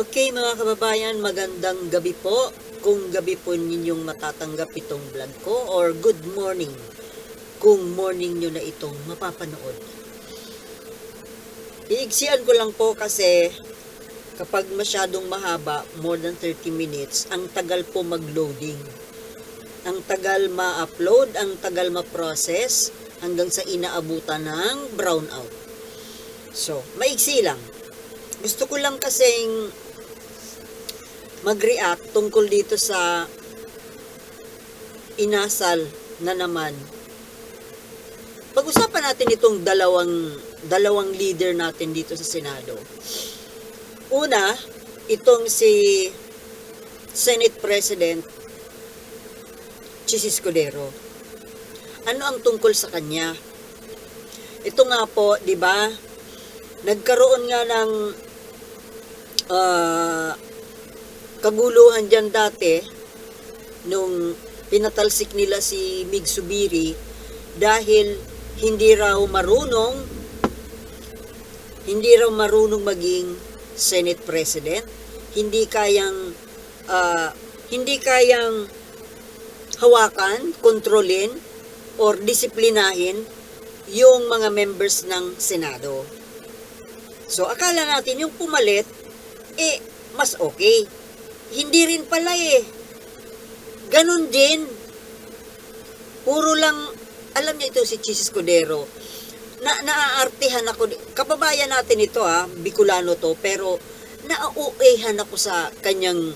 Okay mga kababayan, magandang gabi po. Kung gabi po ninyong matatanggap itong vlog ko or good morning kung morning nyo na itong mapapanood. Iigsian ko lang po kasi kapag masyadong mahaba, more than 30 minutes, ang tagal po mag-loading. Ang tagal ma-upload, ang tagal ma-process hanggang sa inaabutan ng brownout. So, maigsi lang. Gusto ko lang kasing mag-react tungkol dito sa inasal na naman. Pag-usapan natin itong dalawang dalawang leader natin dito sa Senado. Una, itong si Senate President Chis Escudero. Ano ang tungkol sa kanya? Ito nga po, 'di ba? Nagkaroon nga ng ah, kaguluhan dyan dati nung pinatalsik nila si Mig Subiri dahil hindi raw marunong hindi raw marunong maging Senate President hindi kayang ah, hindi kayang hawakan, kontrolin or disiplinahin yung mga members ng Senado. So akala natin yung pumalit eh mas okay. Hindi rin pala eh. Ganon din. Puro lang, alam niyo ito si Chis Escudero, na naaartihan ako, kababayan natin ito ha, Bicolano to, pero naauehan ako sa kanyang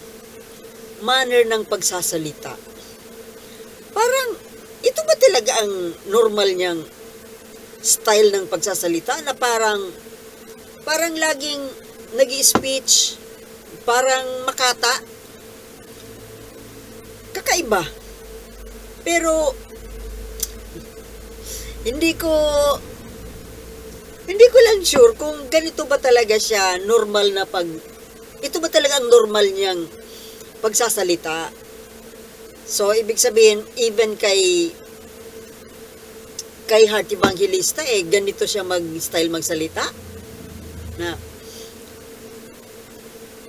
manner ng pagsasalita. Parang, ito ba talaga ang normal niyang style ng pagsasalita na parang, parang laging nag speech parang makata. Kakaiba. Pero, hindi ko, hindi ko lang sure kung ganito ba talaga siya normal na pag, ito ba talaga ang normal niyang pagsasalita. So, ibig sabihin, even kay kay Heart Evangelista, eh, ganito siya mag-style magsalita. Na,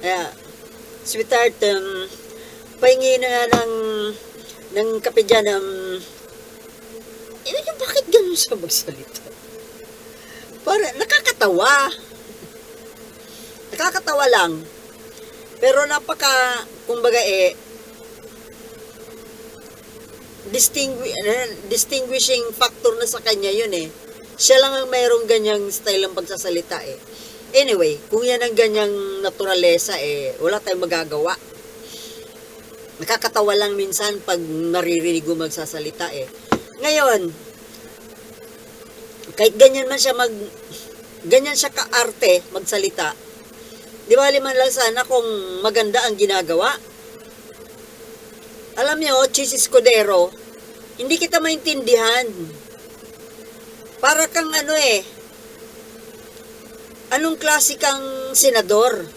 kaya, sweetheart, um, pahingi na nga ng, ng kape dyan, um, eh, yung bakit ganun siya magsalita? Para, nakakatawa. Nakakatawa lang. Pero napaka, kumbaga eh, distingui eh, distinguishing factor na sa kanya yun eh. Siya lang ang mayroong ganyang style ng pagsasalita eh. Anyway, kung yan ang ganyang naturalesa eh, wala tayong magagawa. Nakakatawa lang minsan pag naririnig mo magsasalita eh. Ngayon, kahit ganyan man siya mag, ganyan siya kaarte magsalita, di ba liman lang sana kung maganda ang ginagawa? Alam niyo, Chis Escudero, hindi kita maintindihan. Para kang ano eh, anong klase kang senador?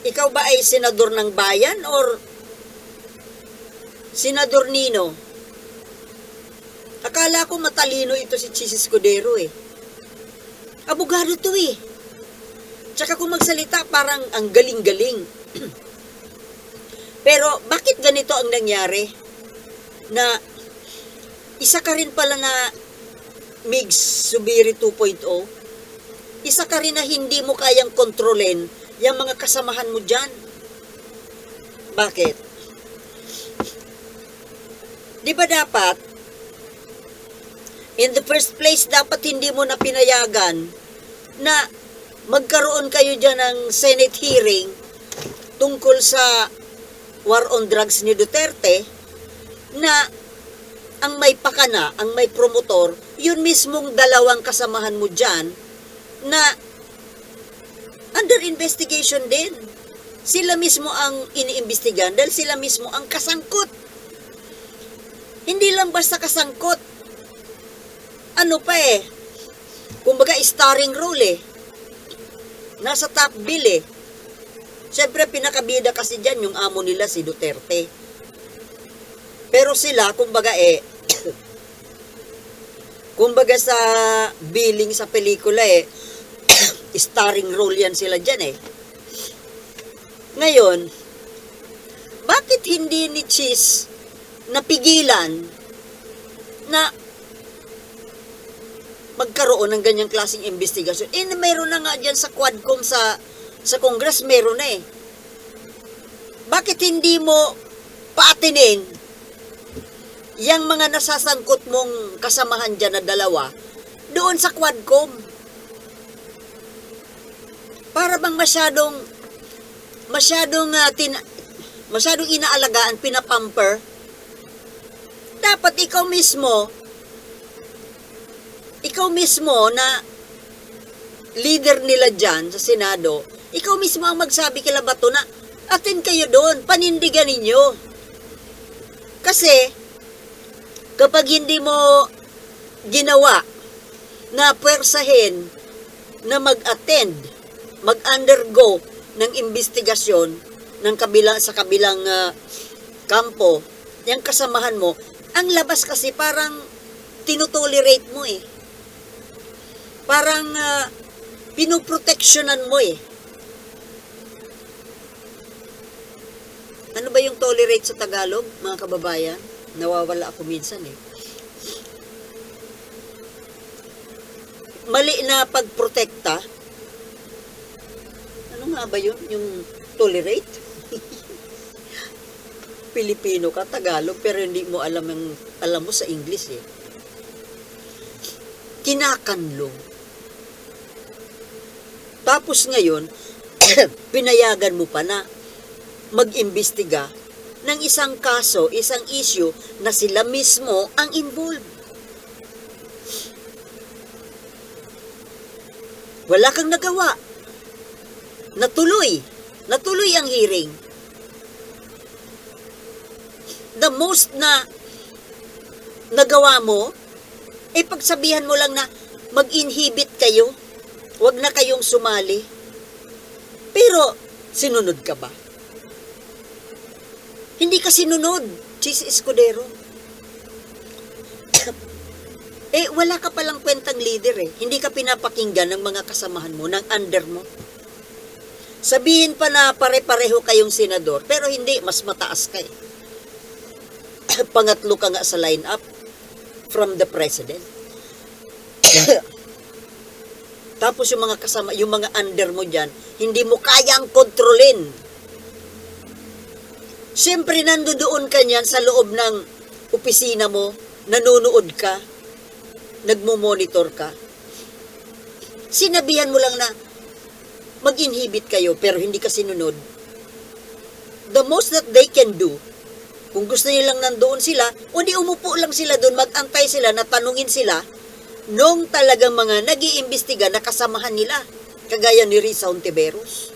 Ikaw ba ay senador ng bayan or senador Nino? Akala ko matalino ito si Chis Escudero eh. Abogado to eh. Tsaka kung magsalita parang ang galing-galing. Pero bakit ganito ang nangyari? Na isa ka rin pala na Migs Subiri 2.0. Isa ka rin na hindi mo kayang kontrolin yung mga kasamahan mo dyan. Bakit? Di ba dapat, in the first place, dapat hindi mo na pinayagan na magkaroon kayo dyan ng Senate hearing tungkol sa war on drugs ni Duterte na ang may pakana, ang may promotor, yun mismong dalawang kasamahan mo dyan na under investigation din. Sila mismo ang iniimbestigan dahil sila mismo ang kasangkot. Hindi lang basta kasangkot. Ano pa eh, kumbaga starring role eh. Nasa top bill eh. Siyempre, pinakabida kasi dyan yung amo nila si Duterte. Pero sila, kumbaga eh, kumbaga sa billing sa pelikula eh, starring role yan sila dyan eh. Ngayon, bakit hindi ni Cheese napigilan na magkaroon ng ganyang klaseng investigasyon? Eh, meron na nga dyan sa Quadcom sa, sa Congress, meron na eh. Bakit hindi mo paatinin yung mga nasasangkot mong kasamahan dyan na dalawa doon sa Quadcom? Para bang masyadong masyadong uh, tin, masyadong inaalagaan, pinapamper, dapat ikaw mismo, ikaw mismo na leader nila dyan sa Senado, ikaw mismo ang magsabi kila Bato na atin kayo doon, panindigan ninyo. Kasi, kapag hindi mo ginawa na pwersahin na mag-attend, mag-undergo ng investigasyon ng kabila sa kabilang ah, kampo, yung kasamahan mo, ang labas kasi parang tinutolerate mo eh. Parang uh, pinoproteksyonan mo eh. Ano ba yung tolerate sa Tagalog, mga kababayan? Nawawala ako minsan eh. Mali na pagprotekta. Ano ba yun? Yung tolerate? Pilipino ka, Tagalog, pero hindi mo alam ang alam mo sa English eh. Kinakanlong. Tapos ngayon, pinayagan mo pa na mag-imbestiga ng isang kaso, isang issue na sila mismo ang involved. Wala kang nagawa. Natuloy. Natuloy ang hearing. The most na nagawa mo, eh pagsabihan mo lang na mag-inhibit kayo. Huwag na kayong sumali. Pero, sinunod ka ba? Hindi ka sinunod, Cheese Escudero. eh, wala ka palang kwentang leader eh. Hindi ka pinapakinggan ng mga kasamahan mo, ng under mo. Sabihin pa na pare-pareho kayong senador, pero hindi, mas mataas ka eh. Pangatlo ka nga sa lineup from the president. Tapos yung mga kasama, yung mga under mo dyan, hindi mo kayang kontrolin. Siyempre, nandoon ka niyan sa loob ng opisina mo, nanonood ka, nagmo-monitor ka. Sinabihan mo lang na mag-inhibit kayo pero hindi ka sinunod. The most that they can do, kung gusto nilang nandoon sila, o di umupo lang sila doon, mag-antay sila, na tanungin sila, nung talagang mga nag iimbestiga na kasamahan nila, kagaya ni Risa Ontiveros.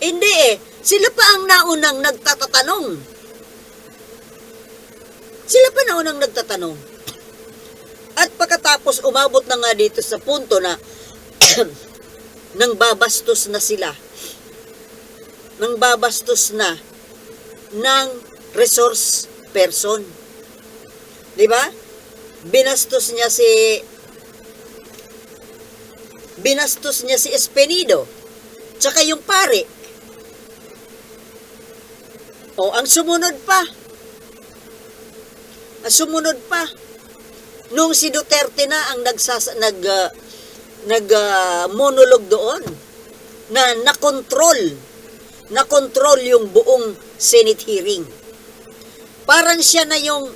Hindi eh, sila pa ang naunang nagtatatanong. Sila pa naunang nagtatanong. At pagkatapos umabot na nga dito sa punto na nang babastos na sila. Nang babastos na ng resource person. 'Di ba? Binastos niya si binastos niya si Espenido. Tsaka yung pare. O, ang sumunod pa. Ang sumunod pa. Nung si Duterte na ang nagsas nag uh, nag uh, monolog doon na nakontrol nakontrol yung buong Senate hearing. Parang siya na yung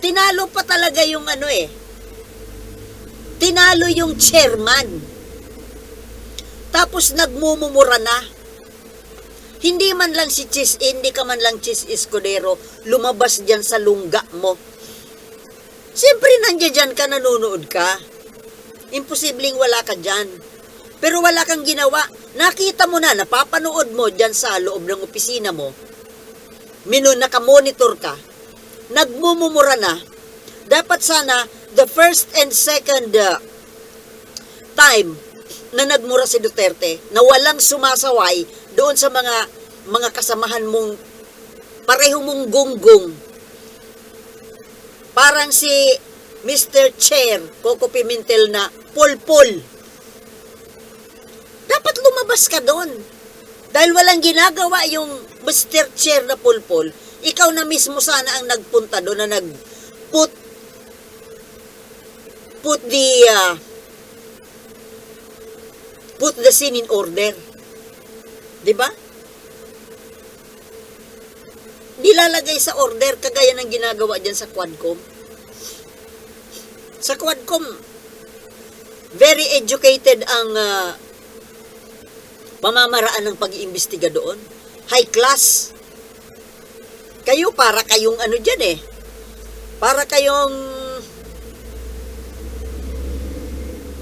tinalo pa talaga yung ano eh. Tinalo yung chairman. Tapos nagmumumura na. Hindi man lang si Chis, hindi ka man lang Chis Escudero lumabas diyan sa lungga mo. Siyempre nandiyan dyan ka, nanonood ka. Imposibleng wala ka dyan. Pero wala kang ginawa. Nakita mo na, napapanood mo dyan sa loob ng opisina mo. Minu, nakamonitor ka. Nagmumumura na. Dapat sana, the first and second uh, time na nagmura si Duterte, na walang sumasaway doon sa mga mga kasamahan mong pareho mong gunggong. Parang si Mr. Chair, Coco Pimentel na pulpul. Dapat lumabas ka doon. Dahil walang ginagawa yung Mr. Chair na pulpol, ikaw na mismo sana ang nagpunta doon na nag put put the uh, put the scene in order. 'Di ba? Nilalagay sa order kagaya ng ginagawa diyan sa Quadcom. Sa Quadcom, very educated ang ah, pamamaraan ng pag-iimbestiga doon. High class. Kayo para kayong ano dyan eh. Para kayong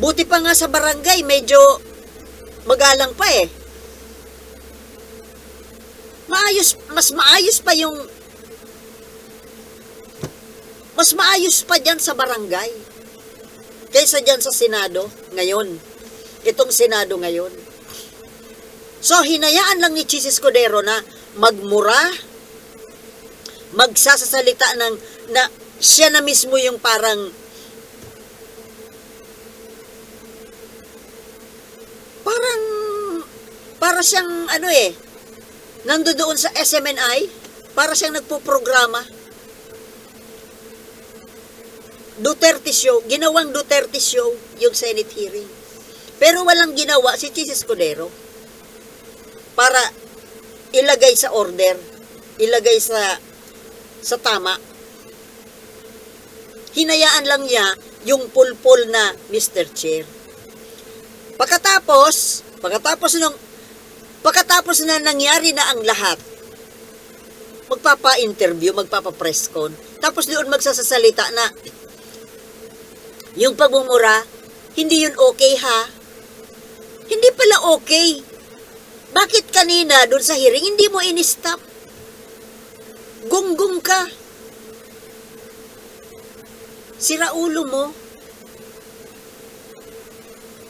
buti pa nga sa barangay, medyo magalang pa eh. Maayos, mas maayos pa yung mas maayos pa dyan sa barangay kaysa dyan sa Senado ngayon. Itong Senado ngayon. So, hinayaan lang ni Chis Escudero na magmura, magsasasalita ng, na siya na mismo yung parang parang para siyang ano eh nandoon sa SMNI para siyang nagpo-programa Duterte show, ginawang Duterte show yung Senate hearing. Pero walang ginawa si Chis Escudero para ilagay sa order, ilagay sa sa tama. Hinayaan lang niya yung pulpul na Mr. Chair. Pagkatapos, pagkatapos nung pagkatapos na nangyari na ang lahat, magpapa-interview, magpapa-press con, tapos doon magsasasalita na yung pagmumura, hindi yun okay ha? Hindi pala okay. Bakit kanina doon sa hearing hindi mo in-stop? Gunggong ka. Sira ulo mo.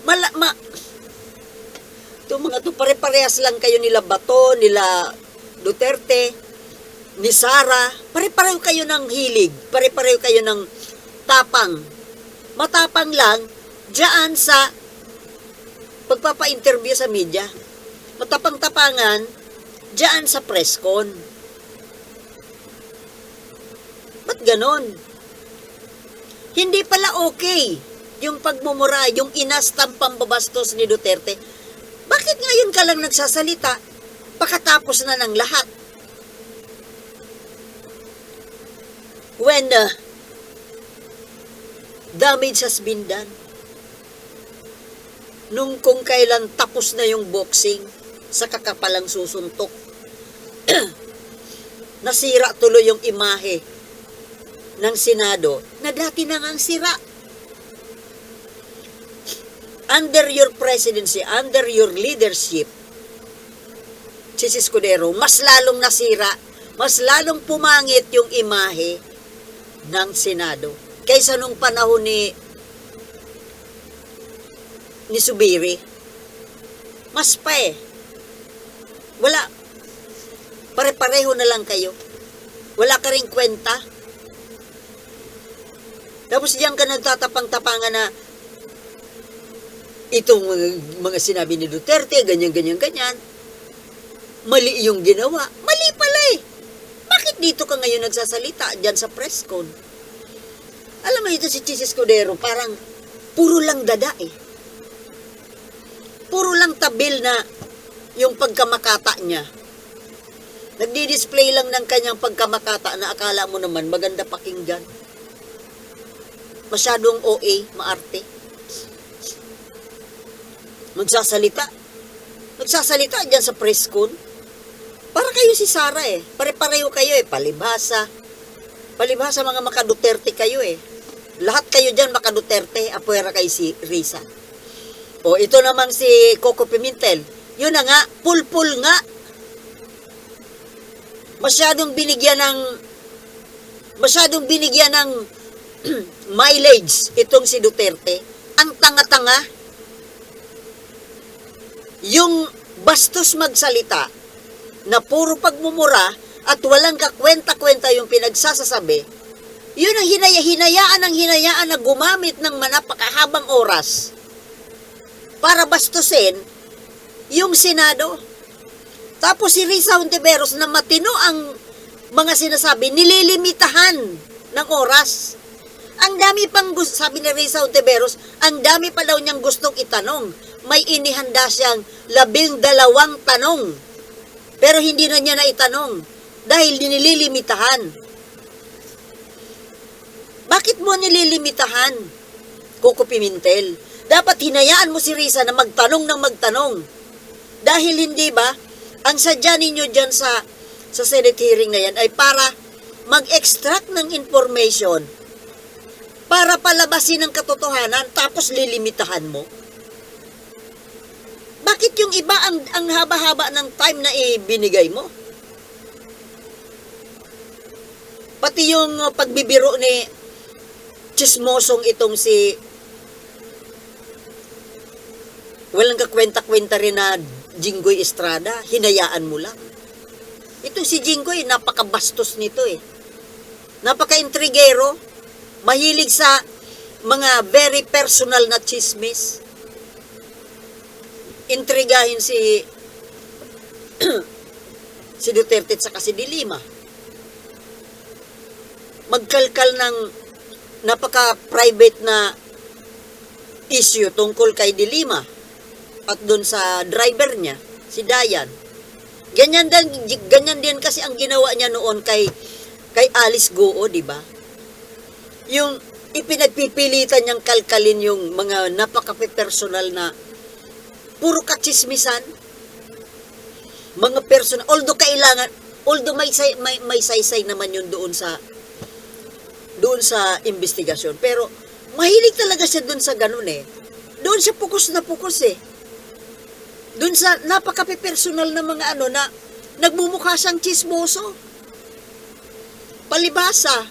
Mala, ma, Ito mga to pare-parehas lang kayo nila Bato, nila Duterte, ni Sara. Pare-pareho kayo ng hilig. Pare-pareho kayo ng tapang. Matapang lang diyan sa pagpapa-interview sa media. Matapang-tapangan diyan sa press con. Ba't ganon? Hindi pala okay yung pagmumura, yung inastang pambabastos ni Duterte. Bakit ngayon ka lang nagsasalita pagkatapos na ng lahat? When uh, damage has been done. Nung kung kailan tapos na yung boxing sa kakapalang susuntok. Nasira tuloy yung imahe ng Senado na dati na ngang sira. Under your presidency, under your leadership, Sis Escudero, mas lalong nasira, mas lalong pumangit yung imahe ng Senado kaysa nung panahon ni ni Subiri. Mas pa eh. Wala. Pare-pareho na lang kayo. Wala ka rin kwenta. Tapos diyan ka nagtatapang-tapangan na itong mga, mga sinabi ni Duterte, ganyan, ganyan, ganyan. Mali yung ginawa. Mali pala eh. Bakit dito ka ngayon nagsasalita dyan sa press con? Alam mo ito si Chis Escudero, parang puro lang dada eh. Puro lang tabil na yung pagkamakata niya. Nagdi-display lang ng kanyang pagkamakata na akala mo naman maganda pakinggan. Masyadong OA, maarte. Magsasalita. Magsasalita dyan sa press. Para kayo si Sara eh. Pare-pareho kayo eh. Palibhasa. Palibhasa mga makaduterte kayo eh. Lahat kayo dyan makaduterte. Apuera kay si Risa. O ito namang si Coco Pimentel. Yun na nga. Pulpul nga. Masyadong binigyan ng masyadong binigyan ng mileage itong si Duterte. Ang tanga-tanga. Yung bastos magsalita na puro pagmumura at walang kakwenta-kwenta yung pinagsasasabi, yun ang hinaya, hinayaan ang hinayaan na gumamit ng manapakahabang oras para bastusin yung Senado. Tapos si Risa Hontiveros na matino ang mga sinasabi, nililimitahan ng oras. Ang dami pang gusto, sabi ni Risa Hontiveros, ang dami pa daw niyang gustong itanong. May inihanda siyang labing dalawang tanong. Pero hindi na niya na itanong dahil nililimitahan. Bakit mo nililimitahan? Coco Pimentel. Dapat hinayaan mo si Risa na magtanong ng magtanong. Dahil hindi ba, ang sadya ninyo dyan sa, sa Senate hearing na yan ay para mag-extract ng information para palabasin ang katotohanan tapos lilimitahan mo. Bakit yung iba ang, ang haba-haba ng time na ibinigay mo? Pati yung uh, pagbibiro ni chismosong itong si walang kakwenta-kwenta rin na Jinggoy Estrada, hinayaan mo lang. Ito si Jinggoy, napakabastos nito eh. Napaka-intrigero, mahilig sa mga very personal na chismis. Intrigahin si si Duterte at saka si Dilima. Magkalkal ng napaka-private na issue tungkol kay Dilima at doon sa driver niya, si Dayan. Ganyan din, ganyan din kasi ang ginawa niya noon kay kay Alice Goo, di ba? Yung ipinagpipilitan niyang kalkalin yung mga napaka-personal na puro katsismisan. Mga personal, although kailangan, although may, may, may saysay naman yun doon sa doon sa investigasyon. Pero mahilig talaga siya doon sa ganun eh. Doon siya pukus na pukus eh. Doon sa napaka-personal na mga ano na nagmumukha siyang chismoso. Palibasa.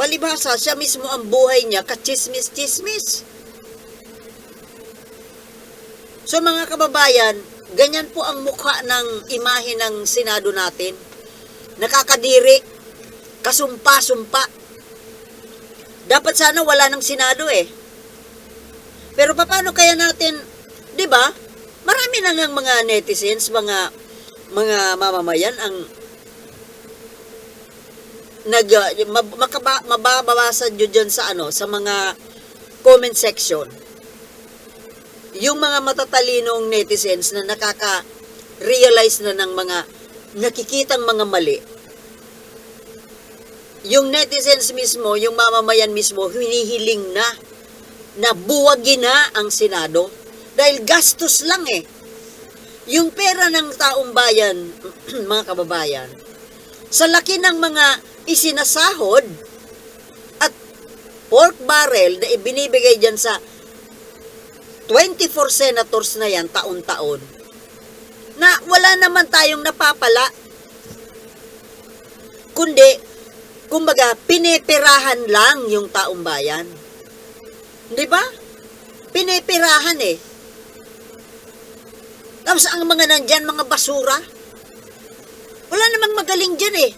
Palibasa, siya mismo ang buhay niya kachismis-chismis. So mga kababayan, ganyan po ang mukha ng imahe ng Senado natin. Nakakadiri, kasumpa-sumpa. Dapat sana wala ng Senado eh. Pero paano kaya natin, 'di ba? Marami na ngang mga netizens, mga mga mamamayan ang nag uh, makaba, mababawasan nyo sa ano sa mga comment section yung mga matatalinong netizens na nakaka-realize na ng mga nakikitang mga mali yung netizens mismo yung mamamayan mismo hinihiling na na buwagin na ang Senado. Dahil gastos lang eh. Yung pera ng taong bayan mga kababayan sa laki ng mga isinasahod at pork barrel na ibinibigay dyan sa 24 senators na yan taon-taon na wala naman tayong napapala. Kundi kumbaga pineperahan lang yung taong bayan di ba pineperahan eh tapos ang mga nandyan mga basura wala namang magaling dyan eh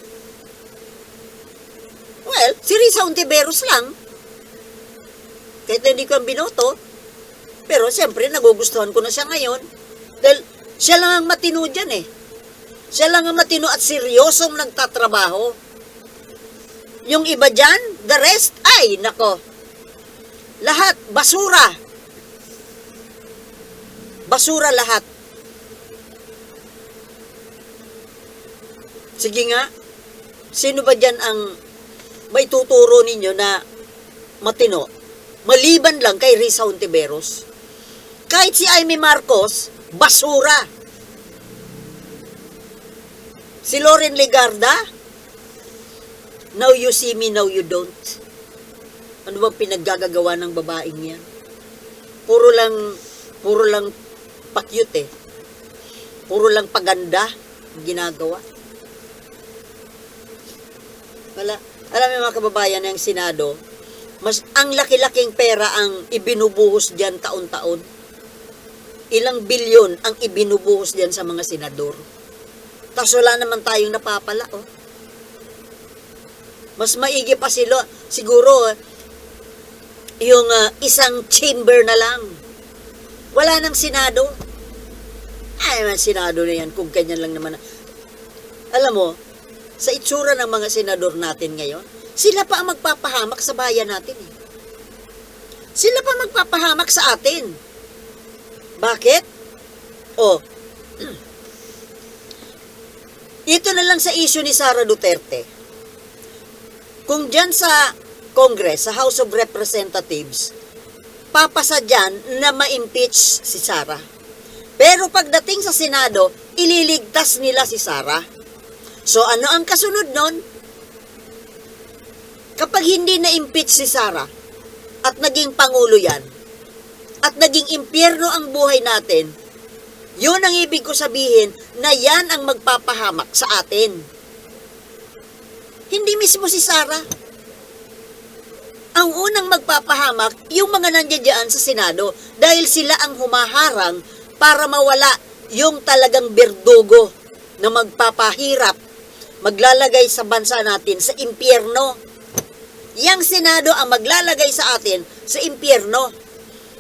Well, si Risa Ontiveros lang. Kahit na hindi ko ang binoto. Pero siyempre, nagugustuhan ko na siya ngayon. Dahil siya lang ang matino dyan eh. Siya lang ang matino at seryosong nagtatrabaho. Yung iba dyan, the rest, ay, nako. Lahat, basura. Basura lahat. Sige nga, sino ba dyan ang may tuturo ninyo na matino, maliban lang kay Risa Hontiveros. Kahit si Amy Marcos, basura. Si Loren Legarda, now you see me, now you don't. Ano bang pinaggagawa ng babaeng yan? Puro lang, puro lang pakyut eh. Puro lang paganda ginagawa. Wala. Alam mo mga kababayan ng Senado, mas ang laki-laking pera ang ibinubuhos diyan taon-taon. Ilang bilyon ang ibinubuhos diyan sa mga senador. Tapos wala naman tayong napapala, oh. Mas maigi pa sila, siguro, yung uh, isang chamber na lang. Wala ng Senado. Ay, man, Senado na yan, kung ganyan lang naman. Alam mo, sa itsura ng mga senador natin ngayon, sila pa ang magpapahamak sa bayan natin eh. Sila pa magpapahamak sa atin. Bakit? Oh, ito na lang sa issue ni Sara Duterte. Kung dyan sa Congress, sa House of Representatives, papasa dyan na ma-impeach si Sara. Pero pagdating sa Senado, ililigtas nila si Sara. So ano ang kasunod nun? Kapag hindi na-impeach si Sara at naging pangulo yan, at naging impyerno ang buhay natin, yun ang ibig ko sabihin na yan ang magpapahamak sa atin. Hindi mismo si Sara. Ang unang magpapahamak, yung mga nandiyan sa Senado dahil sila ang humaharang para mawala yung talagang berdugo na magpapahirap, maglalagay sa bansa natin sa impyerno. Yang Senado ang maglalagay sa atin sa impyerno.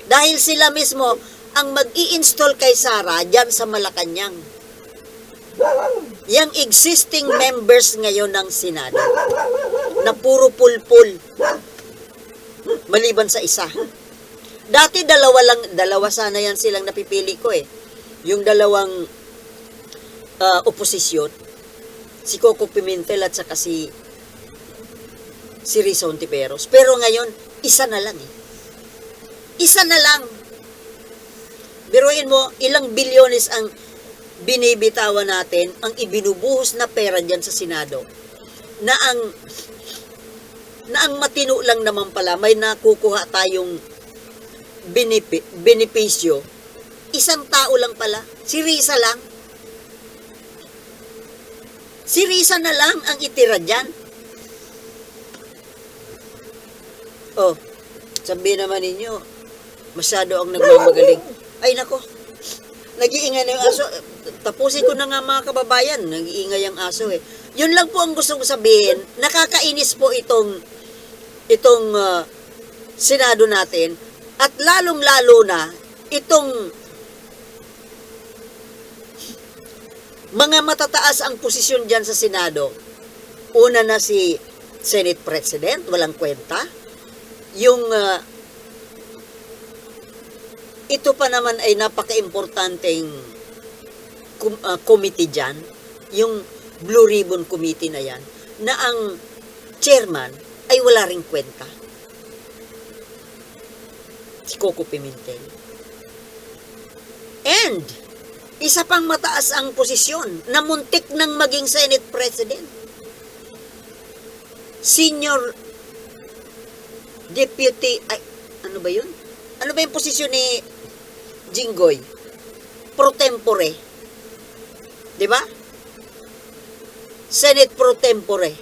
Dahil sila mismo ang mag install kay Sara dyan sa Malacanang. Yang existing members ngayon ng Senado na puro pulpul maliban sa isa. Dati dalawa lang, dalawa sana yan silang napipili ko eh. Yung dalawang ah, oposisyon, si Coco Pimentel at saka si si Risa Ontiveros. Pero ngayon, isa na lang eh. Isa na lang. Biruin mo, ilang bilyones ang binibitawan natin, ang ibinubuhos na pera dyan sa Senado, na ang na ang matino lang naman pala, may nakukuha tayong benepi, benepisyo, isang tao lang pala, si Risa lang. Si Risa na lang ang itira dyan. Oh, sabihin naman ninyo, masyado ang nagmamagaling. Ay nako, nag-iingay na yung aso. Tapusin ko na nga mga kababayan, nag-iingay ang aso eh. Yun lang po ang gusto ko sabihin, nakakainis po itong itong ah, Senado natin at lalong-lalo na itong mga matataas ang posisyon dyan sa Senado. Una na si Senate President, walang kwenta. Yung ah, ito pa naman ay napaka-importanteng ah, committee dyan, yung Blue Ribbon Committee na yan, na ang chairman ay wala ring kwenta. Si Coco Pimentel. And, isa pang mataas ang posisyon na muntik ng maging Senate President. Senior Deputy, ay, ano ba yun? Ano ba yung posisyon ni Jinggoy? Pro tempore. Di ba? Senate pro tempore.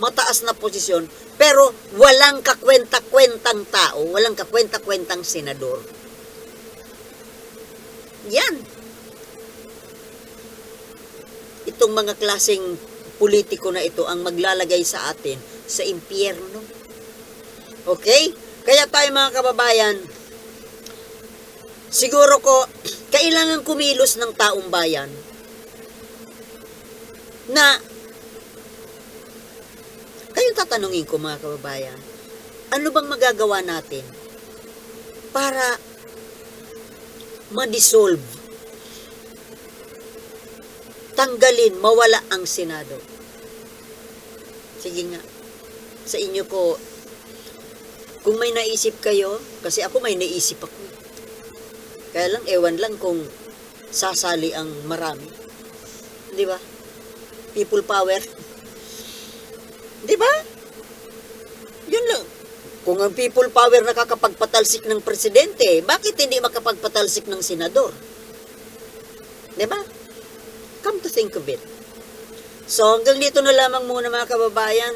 Mataas na posisyon, pero walang kakwenta-kwentang tao, walang kakwenta-kwentang senador. Yan. Itong mga klaseng politiko na ito ang maglalagay sa atin sa impyerno. Okay? Kaya tayo mga kababayan, siguro ko, kailangan kumilos ng taong bayan na kayong tatanungin ko mga kababayan, ano bang magagawa natin para ma-dissolve, tanggalin, mawala ang Senado? Sige nga, sa inyo ko, kung may naisip kayo, kasi ako may naisip ako. Kaya lang, ewan lang kung sasali ang marami. Di ba? People power. Di ba? Yun lang. Kung ang people power nakakapagpatalsik ng presidente, bakit hindi makapagpatalsik ng senador? Di ba? Come to think of it. So, hanggang dito na lamang muna mga kababayan.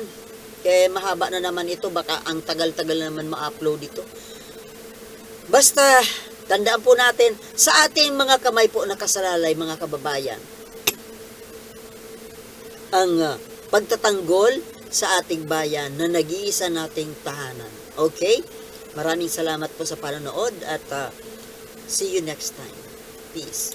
Kaya mahaba na naman ito, baka ang tagal-tagal na naman ma-upload ito. Basta, tandaan po natin, sa ating mga kamay po nakasalalay mga kababayan, ang ah, pagtatanggol sa ating bayan na nag-iisa nating tahanan. Okay? Maraming salamat po sa panonood at ah, see you next time. Peace.